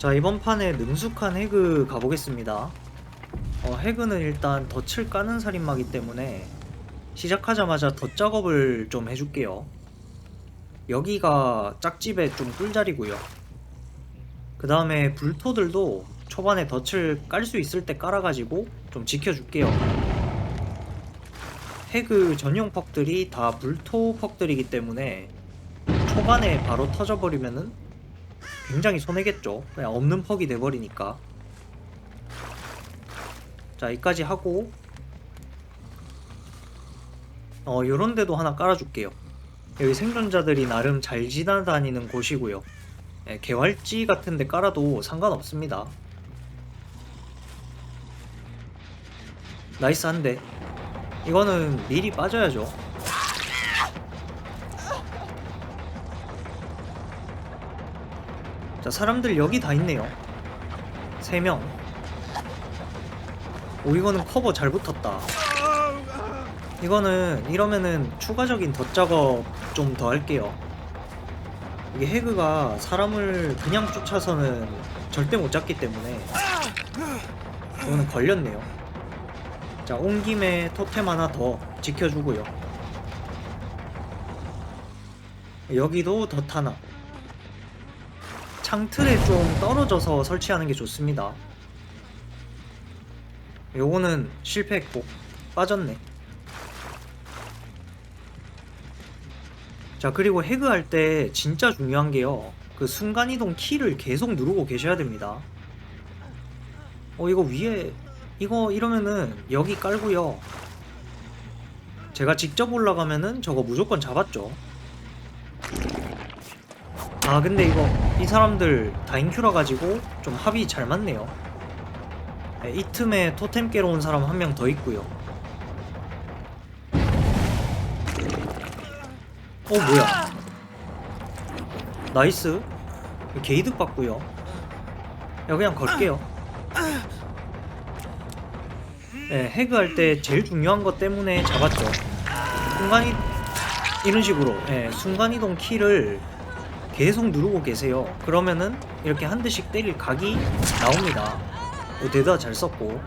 자 이번 판에 능숙한 해그 가보겠습니다. 어, 해그는 일단 덫을 까는 살인마기 때문에 시작하자마자 덫 작업을 좀 해줄게요. 여기가 짝집의 좀 꿀자리고요. 그 다음에 불토들도 초반에 덫을 깔 수 있을 때 깔아가지고 좀 지켜줄게요. 해그 전용 퍽들이 다 불토 퍽들이기 때문에 초반에 바로 터져버리면은 굉장히 손해겠죠. 그냥 없는 퍽이 돼버리니까. 자, 여기까지 하고 어, 요런 데도 하나 깔아줄게요. 여기 생존자들이 나름 잘 지나다니는 곳이고요. 예, 개활지 같은 데 깔아도 상관없습니다. 나이스 한데 이거는 미리 빠져야죠. 자, 사람들 여기 다 있네요. 3명. 오, 이거는 커버 잘 붙었다. 이거는, 이러면은 추가적인 덧 작업 좀 더 할게요. 이게 해그가 사람을 그냥 쫓아서는 절대 못 잡기 때문에 이거는 걸렸네요. 자, 온 김에 토템 하나 더 지켜주고요. 여기도 덧 하나. 창틀에 좀 떨어져서 설치하는 게 좋습니다. 요거는 실패했고 빠졌네. 자 그리고 해그할 때 진짜 중요한 게요. 그 순간이동 키를 계속 누르고 계셔야 됩니다. 어 이거 위에 이거 이러면은 여기 깔고요. 제가 직접 올라가면은 저거 무조건 잡았죠. 아 근데 이거 이 사람들 다 인큐라 가지고 좀 합이 잘 맞네요. 네, 이 틈에 토템 깨러 온 사람 한 명 더 있고요. 어 뭐야? 나이스. 게이득 받고요. 야 그냥 걸게요. 네, 해그할 때 제일 중요한 것 때문에 잡았죠. 순간이 이런 식으로. 예, 순간이동 키를 계속 누르고 계세요. 그러면은 이렇게 한 대씩 때릴 각이 나옵니다. 오, 대다 잘 썼고.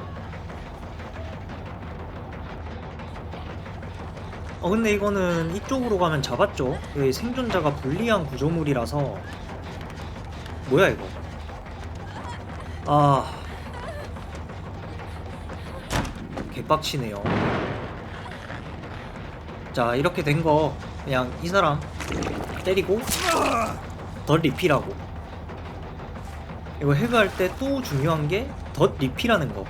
어, 근데 이거는 이쪽으로 가면 잡았죠? 여기 생존자가 불리한 구조물이라서. 뭐야, 이거? 아. 개빡치네요. 자, 이렇게 된 거, 그냥 이 사람 때리고 덧 리필하고. 이거 해그할 때 또 중요한 게 덧 리필하는 거.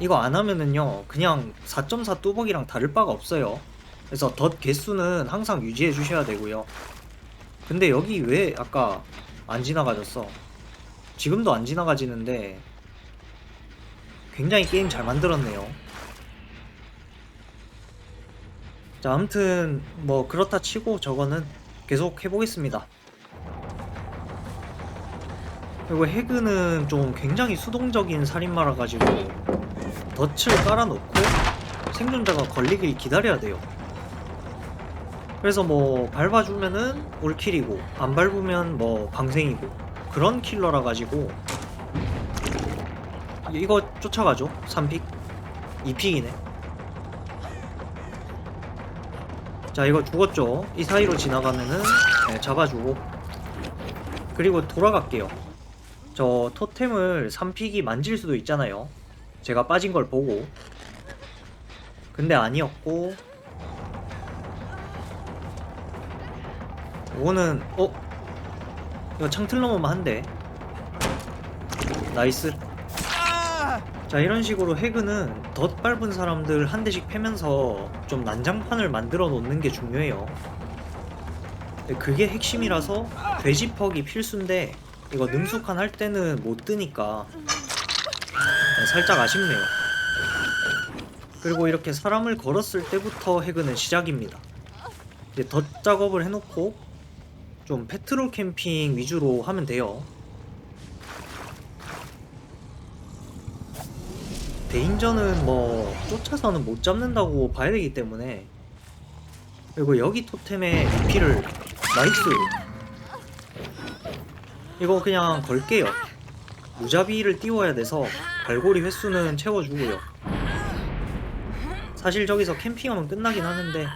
이거 안 하면은요 그냥 4.4 뚜벅이랑 다를 바가 없어요. 그래서 덧 개수는 항상 유지해 주셔야 되고요. 근데 여기 왜 아까 안 지나가졌어? 지금도 안 지나가지는데 굉장히 게임 잘 만들었네요. 자 아무튼 뭐 그렇다 치고 저거는 계속 해보겠습니다. 그리고 해그는 좀 굉장히 수동적인 살인마라 가지고 덫을 깔아놓고 생존자가 걸리길 기다려야 돼요. 그래서 뭐 밟아주면은 올킬이고 안 밟으면 뭐 방생이고 그런 킬러라 가지고 이거 쫓아가죠 3픽 2픽이네 자 이거 죽었죠? 이 사이로 지나가면은 네, 잡아주고. 그리고 돌아갈게요. 저 토템을 3픽이 만질 수도 있잖아요. 제가 빠진 걸 보고. 근데 아니었고. 이거는 어? 이거 창틀 넘으면 한대 나이스 자 이런 식으로 해그는 덧 밟은 사람들 한 대씩 패면서 좀 난장판을 만들어 놓는 게 중요해요. 그게 핵심이라서 돼지퍽이 필수인데 이거 능숙한 할 때는 못 뜨니까 네, 살짝 아쉽네요. 그리고 이렇게 사람을 걸었을 때부터 해그는 시작입니다. 이제 덧 작업을 해놓고 좀 페트롤 캠핑 위주로 하면 돼요 대인전은 뭐 쫓아서는 못 잡는다고 봐야 되기 때문에 그리고 여기 토템에 리필을 나이스 이거 그냥 걸게요. 무자비를 띄워야 돼서 발고리 횟수는 채워주고요. 사실 저기서 캠핑하면 끝나긴 하는데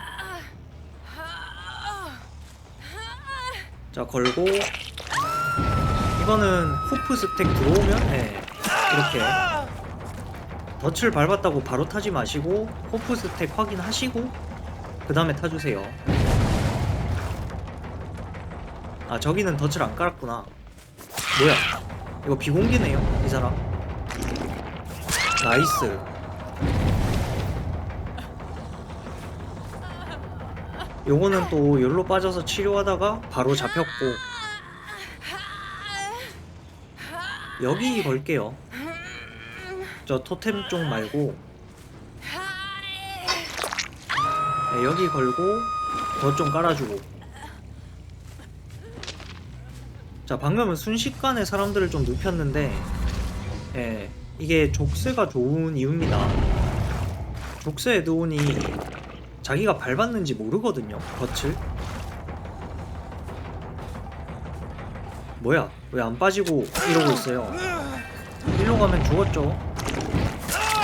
자 걸고 이거는 호프 스택 들어오면 네, 이렇게 덫을 밟았다고 바로 타지 마시고 호프 스택 확인하시고 그 다음에 타주세요. 아 저기는 덫을 안 깔았구나. 뭐야? 이거 비공개네요 이 사람. 나이스. 요거는 또 열로 빠져서 치료하다가 바로 잡혔고. 여기 걸게요 저 토템 쪽 말고. 네, 여기 걸고 더 좀 깔아주고. 자 방금은 순식간에 사람들을 좀 눕혔는데 예, 이게 족쇄가 좋은 이유입니다. 족쇄 에드온이 자기가 밟았는지 모르거든요 덫을. 뭐야 왜 안 빠지고 이러고 있어요? 일로 가면 죽었죠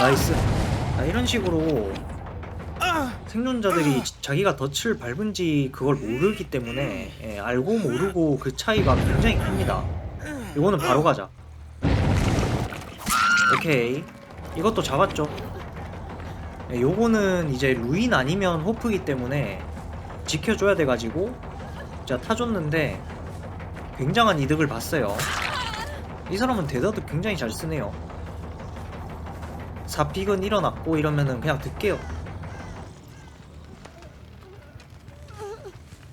나이스. 아, 이런 식으로 생존자들이 지- 자기가 덫을 밟은지 그걸 모르기 때문에 예, 알고 모르고 그 차이가 굉장히 큽니다. 이거는 바로 가자. 오케이. 이것도 잡았죠. 예, 요거는 이제 루인 아니면 호프기 때문에 지켜줘야 돼가지고 자 타줬는데 굉장한 이득을 봤어요. 이 사람은 데다도 굉장히 잘 쓰네요 사픽은 일어났고 이러면은 그냥 듣게요.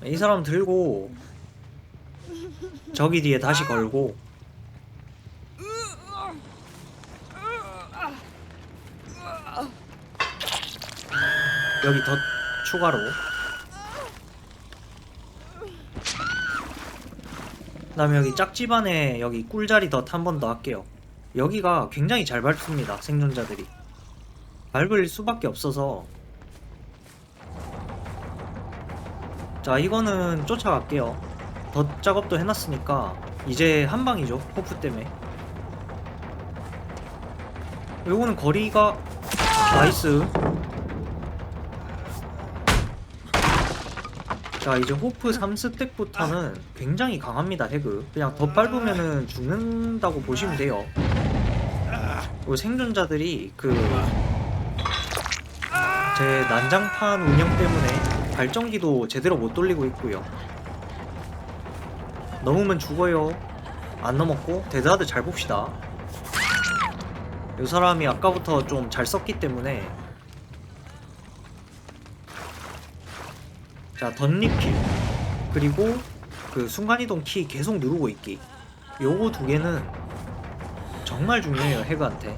이 사람 들고 저기 뒤에 다시 걸고. 여기 더 추가로. 그 다음에 여기 짝집안에 여기 꿀자리 덧한번 더 할게요 여기가 굉장히 잘 밟습니다 생존자들이. 밟을 수밖에 없어서. 자 이거는 쫓아갈게요. 덧 작업도 해놨으니까 이제 한 방이죠 호프 때문에. 요거는 거리가 나이스. 자 이제 호프 3스택부터는 굉장히 강합니다 해그. 그냥 더 밟으면은 죽는다고 보시면 돼요 그 생존자들이 그 제 난장판 운영 때문에 발전기도 제대로 못 돌리고 있고요. 넘으면 죽어요. 안 넘었고 데드하드 잘 봅시다. 이 사람이 아까부터 좀 잘 썼기 때문에. 자 덧리필 그리고 그 순간이동 키 계속 누르고 있기. 요거 두 개는 정말 중요해요 해그한테.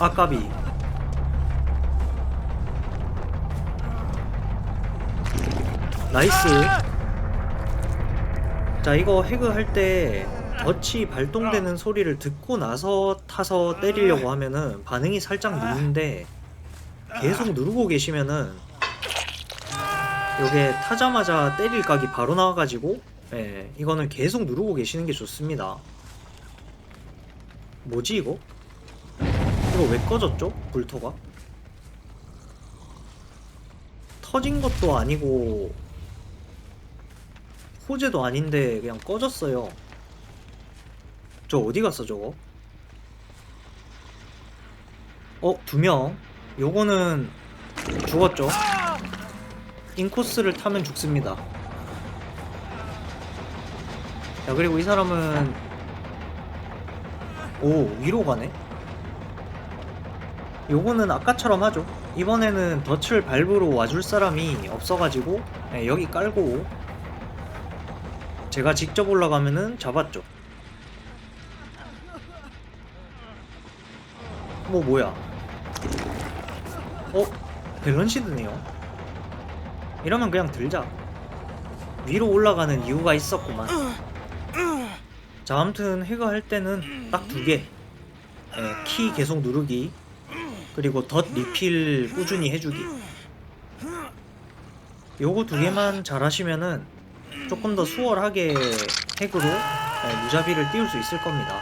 아까비. 나이스. 자 이거 해그 할 때 덫이 발동되는 소리를 듣고 나서 타서 때리려고 하면은 반응이 살짝 느린데 계속 누르고 계시면은 요게 타자마자 때릴 각이 바로 나와가지고 예, 이거는 계속 누르고 계시는 게 좋습니다 뭐지 이거? 이거 왜 꺼졌죠? 불토가? 터진 것도 아니고 호재도 아닌데 그냥 꺼졌어요 저 어디 갔어 저거? 어? 두 명 요거는 죽었죠. 인코스를 타면 죽습니다. 자 그리고 이 사람은 오 위로 가네? 요거는 아까처럼 하죠. 이번에는 덫을 밟으러 와줄 사람이 없어가지고 네, 여기 깔고 제가 직접 올라가면은 잡았죠. 뭐 뭐야? 어? 밸런시드네요. 이러면 그냥 들자. 위로 올라가는 이유가 있었구만. 자 아무튼 해가 할 때는 딱 두개. 예, 키 계속 누르기. 그리고 덧 리필 꾸준히 해주기. 요거 두 개만 잘 하시면은 조금 더 수월하게 핵으로 네, 무자비를 띄울 수 있을 겁니다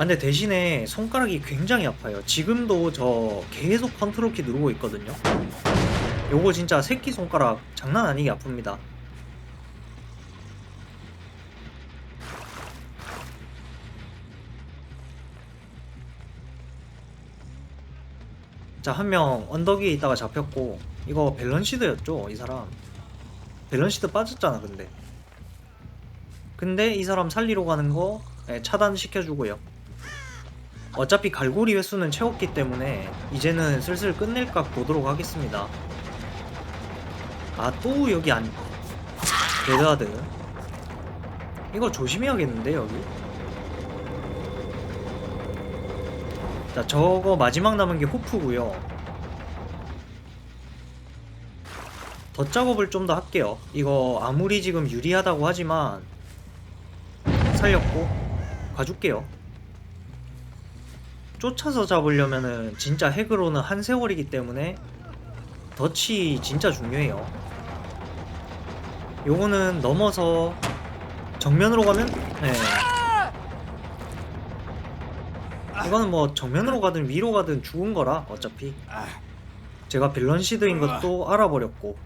아 근데 대신에 손가락이 굉장히 아파요 지금도 저 계속 컨트롤 키 누르고 있거든요 요거 진짜 새끼 손가락 장난 아니게 아픕니다 자, 한 명 언덕 위에 있다가 잡혔고, 이거 밸런시드였죠, 이 사람. 밸런시드 빠졌잖아, 근데. 근데 이 사람 살리러 가는 거 예, 차단시켜주고요. 어차피 갈고리 횟수는 채웠기 때문에 이제는 슬슬 끝낼까 보도록 하겠습니다. 아, 또 여기 안, 데드하드. 이거 조심해야겠는데, 여기? 자, 저거 마지막 남은 게 호프고요. 덧 작업을 좀 더 할게요. 이거 아무리 지금 유리하다고 하지만 살렸고 가줄게요. 쫓아서 잡으려면은 진짜 핵으로는 한 세월이기 때문에 덫이 진짜 중요해요. 요거는 넘어서 정면으로 가면 네. 이거는 뭐 정면으로 가든 위로 가든 죽은 거라 어차피 제가 밸런시드인 것도 알아버렸고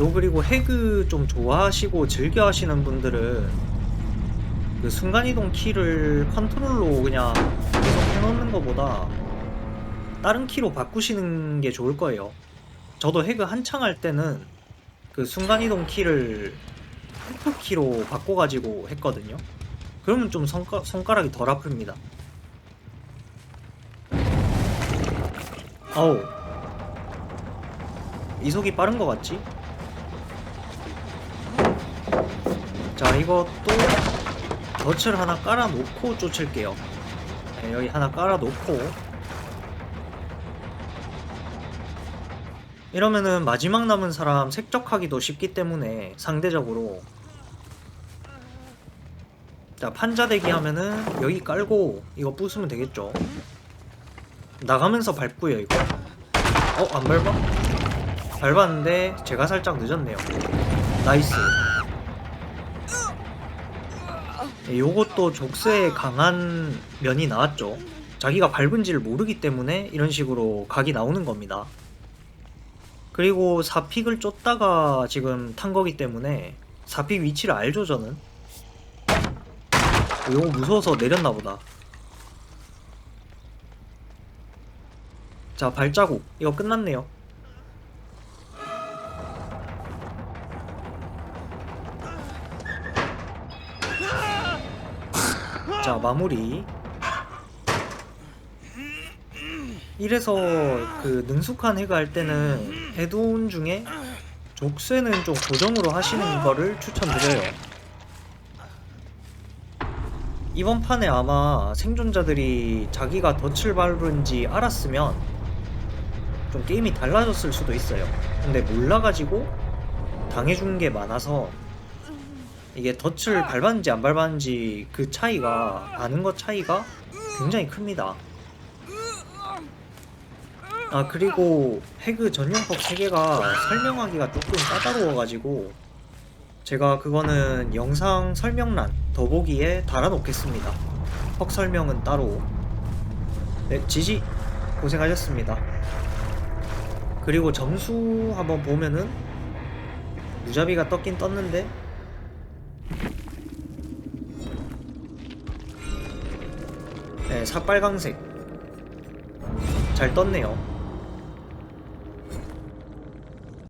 요 그리고 해그 좀 좋아하시고 즐겨 하시는 분들은 그 순간이동 키를 컨트롤로 그냥 계속 해놓는 것보다 다른 키로 바꾸시는 게 좋을 거예요 저도 해그 한창 할 때는 그 순간이동 키를 F 키로 바꿔가지고 했거든요. 그러면 좀 손가, 손가락이 덜 아픕니다. 어우 이속이 빠른 것 같지? 자 이것도 덫을 하나 깔아놓고 쫓을게요. 네, 여기 하나 깔아놓고 이러면은 마지막 남은 사람 색적하기도 쉽기 때문에 상대적으로 자 판자 대기 하면은 여기 깔고 이거 부수면 되겠죠 나가면서 밟고요 이거 어? 안 밟아? 밟았는데 제가 살짝 늦었네요 나이스 네, 요것도 족쇄에 강한 면이 나왔죠. 자기가 밟은지를 모르기 때문에 이런 식으로 각이 나오는 겁니다. 그리고 4픽을 쫓다가 지금 탄 거기 때문에 4픽 위치를 알죠 저는? 이거 무서워서 내렸나 보다. 자 발자국. 이거 끝났네요 자 마무리 이래서 그 능숙한 해가 할 때는 해돈 중에 족쇄는 좀 고정으로 하시는 거를 추천드려요. 이번 판에 아마 생존자들이 자기가 덫을 밟은지 알았으면 좀 게임이 달라졌을 수도 있어요. 근데 몰라가지고 당해준 게 많아서 이게 덫을 밟았는지 안 밟았는지 그 차이가 아는 것 차이가 굉장히 큽니다. 아 그리고 해그 전용법 3개가 설명하기가 조금 까다로워가지고 제가 그거는 영상 설명란 더보기에 달아놓겠습니다. 퍽 설명은 따로. 네 지지 고생하셨습니다. 그리고 점수 한번 보면은 무자비가 떴긴 떴는데 네 사빨강색. 잘 떴네요